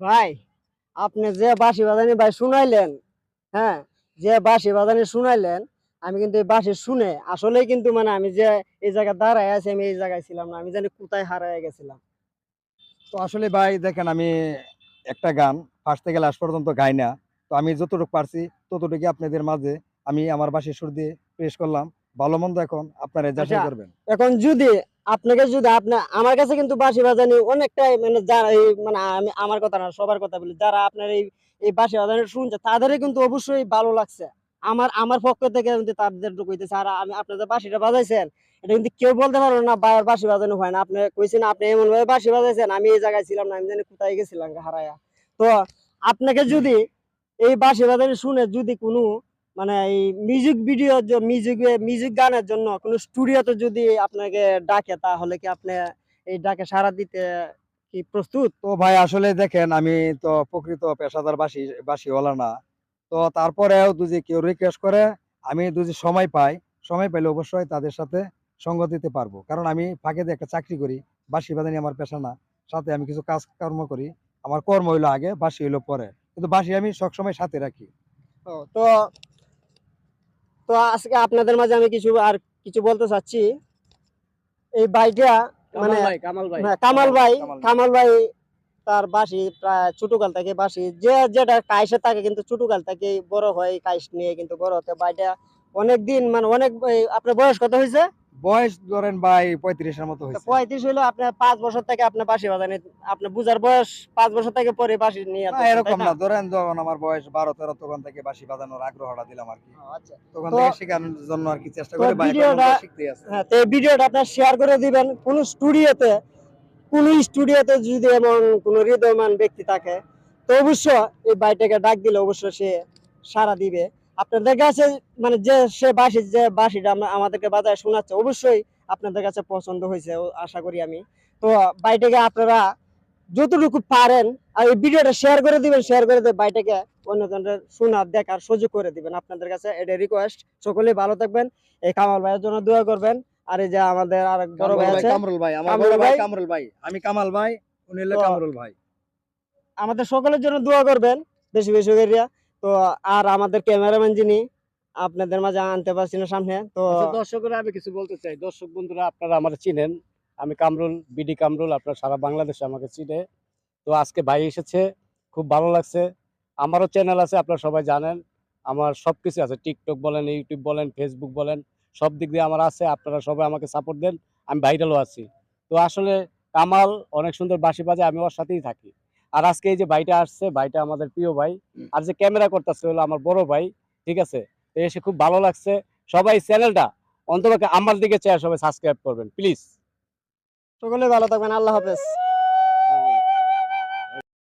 ভাই আপনি যে বাঁশি বাজানি ভাই শুনাইলেন হ্যাঁ যে বাঁশি বাজানি শুনাইলেন আমি কিন্তু এই বাঁশি শুনে আসলেই কিন্তু মানে আমি যে এই জায়গায় দাঁড়ায় আছি আমি এই জায়গায় ছিলাম না আমি জানি কোথায় হারায় গেছিলাম তো আসলে ভাই দেখেন আমি একটা গান ফার্স্ট থেকে লাস্ট পর্যন্ত গাই না তো আমি যতটুকু পারছি ততটুকু আপনাদের মাঝে আমি আমার বাসি সুর দিয়ে পেশ করলাম ভালো মন্দ এখন আপনারা যাচাই আচ্ছা। করবেন এখন যদি আপনাকে যদি আপনি, আমার কাছে কিন্তু বাঁশি বাজানি অনেকটাই মানে যারা মানে আমি, আমার কথা না, সবার কথা বলি, যারা আপনার এই এই বাঁশি বাজানি শুনছে তাদেরই কিন্তু অবশ্যই ভালো লাগছে। আমার আমার পক্ষ থেকে কিন্তু তাদের কইতেছে, আর, আমি আপনাদের বাঁশিটা বাজাইছেন, এটা কিন্তু কেউ বলতে পারবে না বা- বাঁশি বাজানো হয় না। আপনি কইছেন, আপনি এমন ভাবে বাঁশি বাজাইছেন, আমি এই জায়গায় ছিলাম না, আমি জানি কোথায় গেছিলাম হারায়া। তো আপনাকে যদি এই বাঁশি বাজানি শুনে যদি কোনো মানে এই মিউজিক ভিডিও মিউজিক মিউজিক গানের জন্য কোনো স্টুডিওতে যদি আপনাকে ডাকে তাহলে কি আপনি এই ডাকে সাড়া দিতে কি প্রস্তুত? তো ভাই আসলে দেখেন আমি তো প্রকৃত পেশাদার বাসি বাসিওয়ালা না। তো তারপরেও যদি কেউ রিকোয়েস্ট করে আমি যদি সময় পাই সময় পেলে অবশ্যই তাদের সাথে সঙ্গ দিতে পারব। কারণ আমি ফাঁকে দিয়ে একটা চাকরি করি বাসি বাদানি আমার পেশা না। সাথে আমি কিছু কাজ কর্ম করি আমার কর্ম হইল আগে বাসি হইল পরে। কিন্তু বাসি আমি সবসময় সাথে রাখি। তো তো আজকে আপনাদের মাঝে আমি কিছু আর কিছু বলতে চাচ্ছি। এই বাইকটা মানে কামাল ভাই। হ্যাঁ, কামাল ভাই কামাল ভাই। কামাল ভাই তার বাসি প্রায় ছোটকাল থেকে বাসি। যে যেটা কাইসে থাকে কিন্তু ছোটকাল থেকে বড় হয় কাইস নিয়ে কিন্তু বড়। হতে বাইটা অনেক দিন মানে অনেক আপনার বয়স কত হয়েছে? বয়স ধরেন ভাই পঁয়ত্রিশের মতো হয়েছে। পঁয়ত্রিশ হইল আপনার পাঁচ বছর থেকে আপনার বাসি বাজানি আপনার বুঝার বয়স পাঁচ বছর থেকে পরে বাসি নিয়ে এরকম না? ধরেন যখন আমার বয়স বারো তেরো তখন থেকে বাসি বাজানোর আগ্রহটা দিলাম আর কি। আচ্ছা। তখন থেকে শেখানোর জন্য আর কি চেষ্টা করি ভিডিওটা- হ্যাঁ তো এই ভিডিওটা আপনার শেয়ার করে দিবেন। কোন স্টুডিওতে কোন স্টুডিওতে যদি এমন কোন হৃদয়মান ব্যক্তি থাকে তো অবশ্য এই বাইটাকে ডাক দিলে অবশ্য সে সারা দিবে। আপনাদের কাছে মানে যে সে বাসি যে বাসিটা আমাদেরকে বাজায় শোনাচ্ছে অবশ্যই আপনাদের কাছে পছন্দ হয়েছে আশা করি আমি। তো বাইটাকে আপনারা যতটুকু পারেন আর এই ভিডিওটা শেয়ার করে দিবেন শেয়ার করে দিয়ে বাইটাকে অন্যজনের শোনার দেখার সুযোগ করে দিবেন। আপনাদের কাছে এটা রিকোয়েস্ট সকলেই ভালো থাকবেন। এই কামাল ভাইয়ের জন্য দোয়া করবেন। আর এই যে আমাদের আর বড় ভাই আছে কামরুল ভাই আমার বড় ভাই ভাই। কামরুল ভাই। আমি কামাল ভাই উনি হলো কামরুল ভাই। আমাদের সকলের জন্য দোয়া করবেন বেশি বেশি করিয়া। তো আর আমাদের ক্যামেরাম্যান যিনি আপনাদের মাঝে আনতে পারছি না সামনে তো আচ্ছা, দর্শকরা আমি কিছু বলতে চাই। দর্শক বন্ধুরা আপনারা আমার চিনেন। আমি কামরুল বিডি কামরুল আপনারা সারা বাংলাদেশে আমাকে চিনে। তো আজকে ভাই এসেছে খুব ভালো লাগছে। আমারও চ্যানেল আছে আপনারা সবাই জানেন। আমার সব কিছু আছে টিকটক বলেন ইউটিউব বলেন ফেসবুক বলেন সব দিক দিয়ে আমার আছে। আপনারা সবাই আমাকে সাপোর্ট দেন আমি ভাইরালও আছি। তো আসলে কামাল অনেক সুন্দর বাসি বাজে আমি ওর সাথেই থাকি। আর আজকে এই যে ভাইটা আসছে ভাইটা আমাদের প্রিয় ভাই। আর যে ক্যামেরা করতেছে হলো আমার বড় ভাই ঠিক আছে? এসে খুব ভালো লাগছে। সবাই চ্যানেলটা অন্তত আমার দিকে চেয়ে সবাই সাবস্ক্রাইব করবেন প্লিজ। সকলে ভালো থাকবেন আল্লাহ হাফেজ।